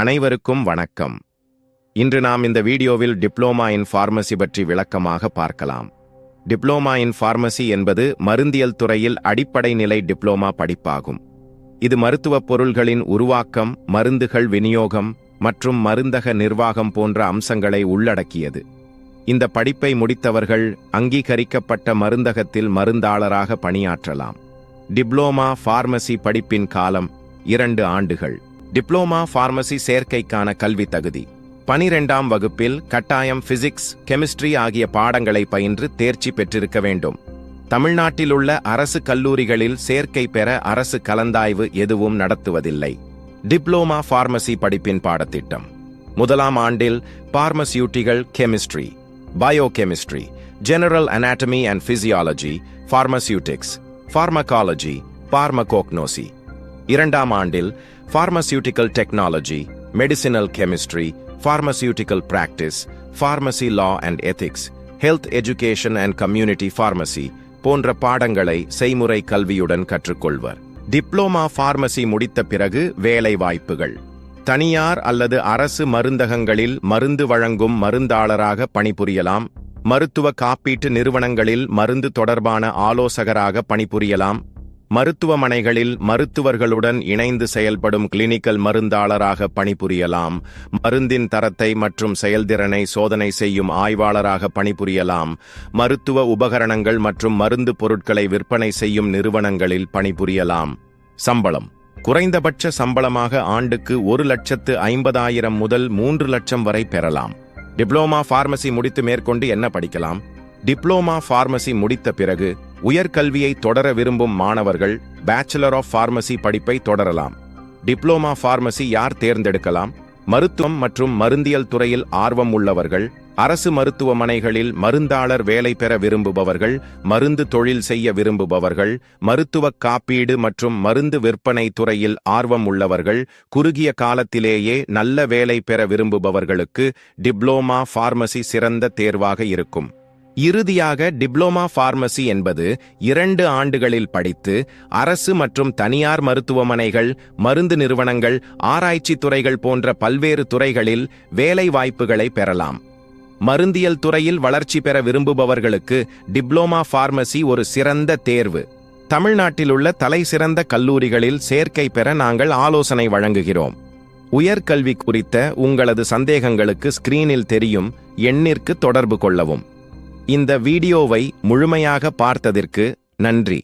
அனைவருக்கும் வணக்கம். இன்று நாம் இந்த வீடியோவில் டிப்ளோமா இன் ஃபார்மசி பற்றி விளக்கமாக பார்க்கலாம். டிப்ளோமா இன் ஃபார்மசி என்பது மருந்தியல் துறையில் அடிப்படை நிலை டிப்ளோமா படிப்பாகும். இது மருத்துவப் பொருள்களின் உருவாக்கம் மருந்துகள் விநியோகம் மற்றும் மருந்தக நிர்வாகம் போன்ற அம்சங்களை உள்ளடக்கியது. இந்த படிப்பை முடித்தவர்கள் அங்கீகரிக்கப்பட்ட மருந்தகத்தில் மருந்தாளராக பணியாற்றலாம். டிப்ளோமா ஃபார்மசி படிப்பின் காலம் இரண்டு ஆண்டுகள். டிப்ளோமா ஃபார்மசி சேர்க்கைக்கான கல்வி தகுதி. பனிரெண்டாம் வகுப்பில் கட்டாயம் பிசிக்ஸ் கெமிஸ்ட்ரி ஆகிய பாடங்களை பயின்று தேர்ச்சி பெற்றிருக்க வேண்டும். தமிழ்நாட்டிலுள்ள அரசு கல்லூரிகளில் சேர்க்கை பெற அரசு கலந்தாய்வு எதுவும் நடத்துவதில்லை. டிப்ளோமா ஃபார்மசி படிப்பின் பாடத்திட்டம். முதலாம் ஆண்டில் pharmaceutical chemistry biochemistry general anatomy and physiology pharmaceutics pharmacology pharmacognosy இரண்டாம் ஆண்டில் pharmaceutical technology medicinal chemistry pharmaceutical practice pharmacy law and ethics health education and community pharmacy போன்ற பாடங்களை செய்முறை கல்வியுடன் கற்றுக்கொள்வர். டிப்ளோமா ஃபார்மசி முடித்த பிறகு வேலை வாய்ப்புகள் தனியார் அல்லது அரசு மருந்தகங்களில் மருந்து வழங்கும் மருந்தாளராக பணிபுரியலாம். மருத்துவ காப்பீட்டு நிறுவனங்களில் மருந்து தொடர்பான ஆலோசகராக பணிபுரியலாம். மருத்துவமனைகளில் மருத்துவர்களுடன் இணைந்து செயல்படும் கிளினிக்கல் மருந்தாளராக பணிபுரியலாம். மருந்தின் தரத்தை மற்றும் செயல்திறனை சோதனை செய்யும் ஆய்வாளராக பணிபுரியலாம். மருத்துவ உபகரணங்கள் மற்றும் மருந்து பொருட்களை விற்பனை செய்யும் நிறுவனங்களில் பணிபுரியலாம். சம்பளம். குறைந்தபட்ச சம்பளமாக ஆண்டுக்கு ஒரு லட்சத்து ஐம்பதாயிரம் முதல் மூன்று லட்சம் வரை பெறலாம். டிப்ளோமா ஃபார்மசி முடித்து மேற்கொண்டு என்ன படிக்கலாம்? டிப்ளோமா ஃபார்மசி முடித்த பிறகு உயர்கல்வியை தொடர விரும்பும் மாணவர்கள் பேச்சுலர் ஆஃப் ஃபார்மசி படிப்பை தொடரலாம். டிப்ளோமா ஃபார்மசி யார் தேர்ந்தெடுக்கலாம்? மருத்துவம் மற்றும் மருந்தியல் துறையில் ஆர்வம் உள்ளவர்கள் அரசு மருத்துவமனைகளில் மருந்தாளர் வேலை பெற விரும்புபவர்கள் மருந்து தொழில் செய்ய விரும்புபவர்கள் மருத்துவ காப்பீடு மற்றும் மருந்து விற்பனை துறையில் ஆர்வம் உள்ளவர்கள் குறுகிய காலத்திலேயே நல்ல வேலை பெற விரும்புபவர்களுக்கு டிப்ளோமா ஃபார்மசி சிறந்த தேர்வாக இருக்கும். இறுதியாக டிப்ளோமா ஃபார்மசி என்பது இரண்டு ஆண்டுகளில் படித்து அரசு மற்றும் தனியார் மருத்துவமனைகள் மருந்து நிறுவனங்கள் ஆராய்ச்சி துறைகள் போன்ற பல்வேறு துறைகளில் வேலை வாய்ப்புகளை பெறலாம். மருந்தியல் துறையில் வளர்ச்சி பெற விரும்புபவர்களுக்கு டிப்ளோமா ஃபார்மசி ஒரு சிறந்த தேர்வு. தமிழ்நாட்டில் உள்ள தலை சிறந்த கல்லூரிகளில் சேர்க்கை பெற நாங்கள் ஆலோசனை வழங்குகிறோம். உயர்கல்வி குறித்த உங்களது சந்தேகங்களுக்கு ஸ்கிரீனில் தெரியும் எண்ணிற்கு தொடர்பு கொள்ளவும். இந்த வீடியோவை முழுமையாக பார்த்ததற்கு நன்றி.